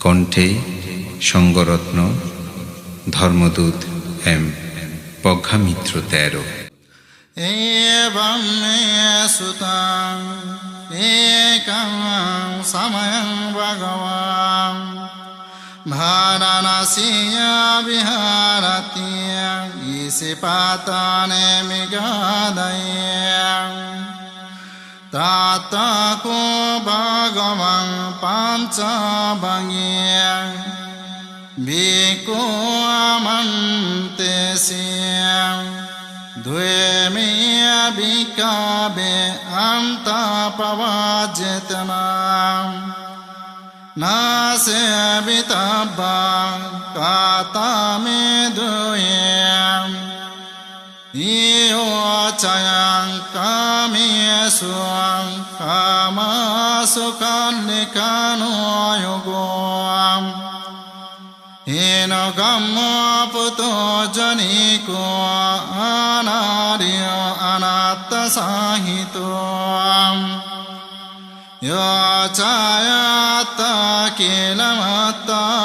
কণ্ঠে সঙ্গরত্ন, ধর্মদূত এম প্রজ্ঞামিত্র তেরো। সুতাং একাং সময়ং ভগবান ভারাণসীয়া বিহারতীয় ইসি পাতানে মিগাদয়া Tata ko bhagavan panchabhangya Bhikkhu amante siya Dvemiya bhikkhabe anta pavajyatana Nase vitabha kata me duya suang kama sukan nikano ayogom ino kammo puto janiko anadiyo anatta sahito yo chayata kilamatta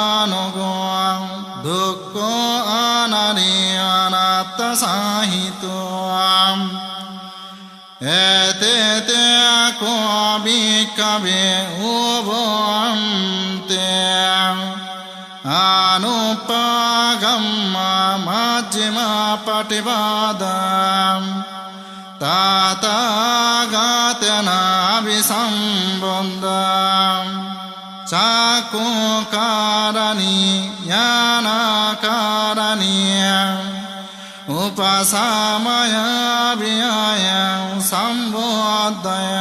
තේකෝ භික්කවේ උවන්තේ ආනුපාගම්මා මජ්ජිමා පටිවාදම් තාතාගාතනාවි සම්බොන්දම් චාකුකාරණී ඥානාකාරණීය උපසාමය වියයම් सम्बोधय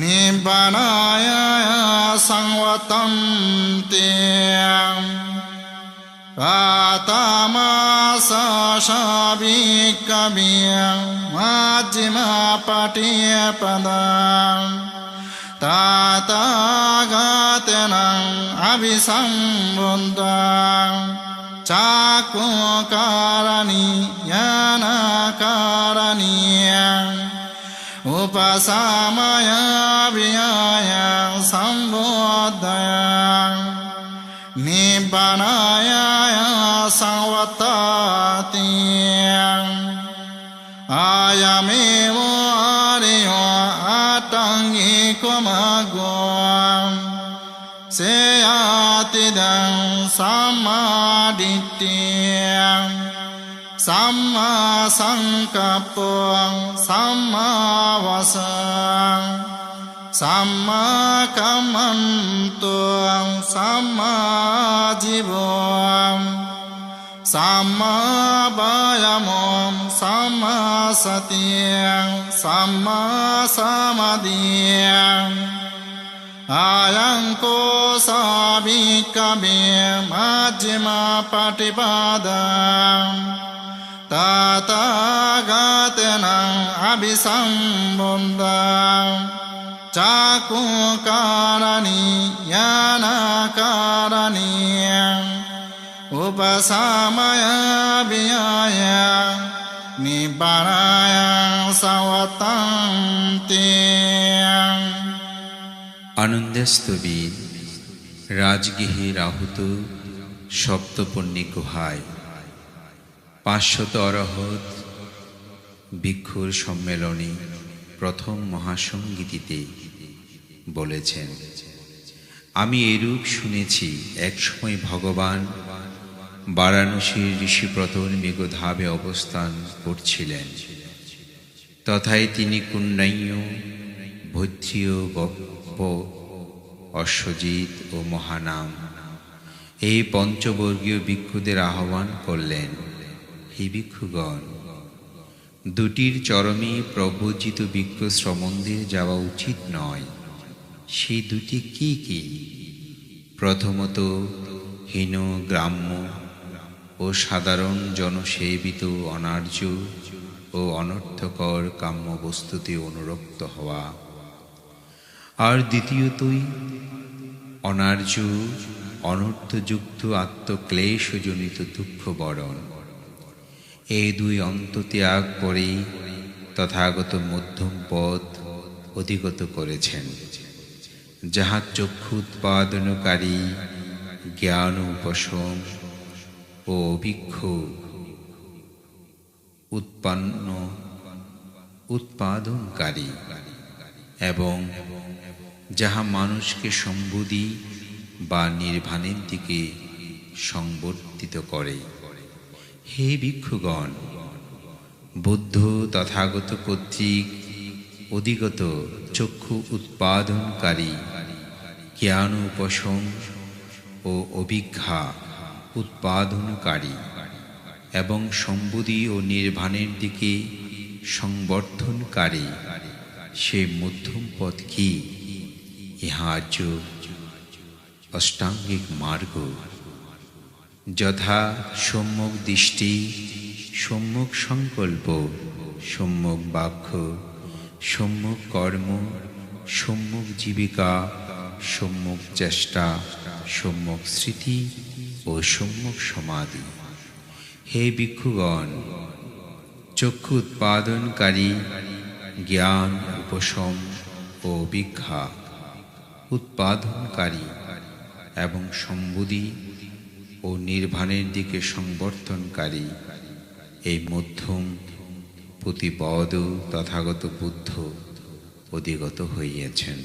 निबनाय संवतन्ते कातमासविकविय माजिमा पटिय पदम् तातागातनम् अभिसम्बुद्धम् चाकुकारणी උපසාමය වියාය සම්බෝධයන් නිබනාය සංවතාතියන් ආයමේවෝ ආරියෝ ආටංගි කොමගෝන් සේයාතිදන් සම්මාඩිට්ටියන් සම්මා සංකප්පං සම්මා වාසං සම්මා කම්මන්තං සම්මා ජීවං සම්මා බායමං සම්මා සතියං සම්මා සමාධියං. ආයං කෝ සාභික්ඛවේ මජ්ක්‍ධිම පටිපදා. তাতাগাতেনাং আবিসম্বন্ধাং চাকু কারণি জ্ঞানকারণি উপসময়বিয় নিবারায় সবতন্তি আনন্দস্তবী রাজগৃহীর আহুত সপ্তপন্নী গুহায় পাঁচশত অরহত ভিক্ষুর সম্মেলনে প্রথম মহাসঙ্গীতিতে বলেছেন, আমি এরূপ শুনেছি একসময় ভগবান বারাণসীর ঋষিপ্রতর মেঘধাবে অবস্থান করছিলেন। তথায় তিনি কুন্নাইয় ভৈত্রীয় গপ্প, অশ্বজিৎ ও মহানাম এই পঞ্চবর্গীয় ভিক্ষুদের আহ্বান করলেন। হে ভিক্ষুগণ দুটির চরমে প্রভোজিত ভিক্ষু শ্রমন্দির যাওয়া উচিত নয়। সেই দুটি কি কি? প্রথমত, হীন, গ্রাম্য ও সাধারণ জনসেবিত অনার্য ও অনর্থকর কাম্য বস্তুতে অনুরক্ত হওয়া। আর দ্বিতীয়তই, অনার্য, অনর্থযুক্ত আত্মক্লেশজনিত দুঃখ বরণ। এই দুই অন্ত ত্যাগ করে তথাগত মধ্যম পথ অধিগত করেছেন, যাহা চক্ষু উৎপাদনকারী, জ্ঞান উপশম ও অভিক্ষ উৎপন্ন, উৎপাদনকারী এবং যাহা মানুষকে সম্বুদ্ধি বা নির্বাণের দিকে সংবর্ধিত করে। হে ভিক্ষুগণ, বুদ্ধ তথাগত কর্তৃক অধিগত চক্ষু উৎপাদনকারী জ্ঞান উপশম ও অভিজ্ঞা উৎপাদনকারী এবং সম্বুদ্ধি ও নির্বাণের দিকে সংবর্ধনকারী, সে মধ্যম পথ কি? ইহা আর্য অষ্টাঙ্গিক মার্গ। যথা সম্যক দৃষ্টি, সম্যক সংকল্প, সম্যক বাক্য, সম্যক কর্ম, সম্যক জীবিকা, সম্যক চেষ্টা, সম্যক স্মৃতি ও সম্যক সমাধি। হে ভিক্ষুগণ, চক্ষু উৎপাদনকারী, জ্ঞান, উপশম ও ভিক্ষা, উৎপাদনকারী এবং সম্বুদ্ধি ও নির্বাণের দিকে সংবর্ধনকারী। এই মধ্যম প্রতিপদ তথাগত বুদ্ধ অধিগত হইয়াছেন।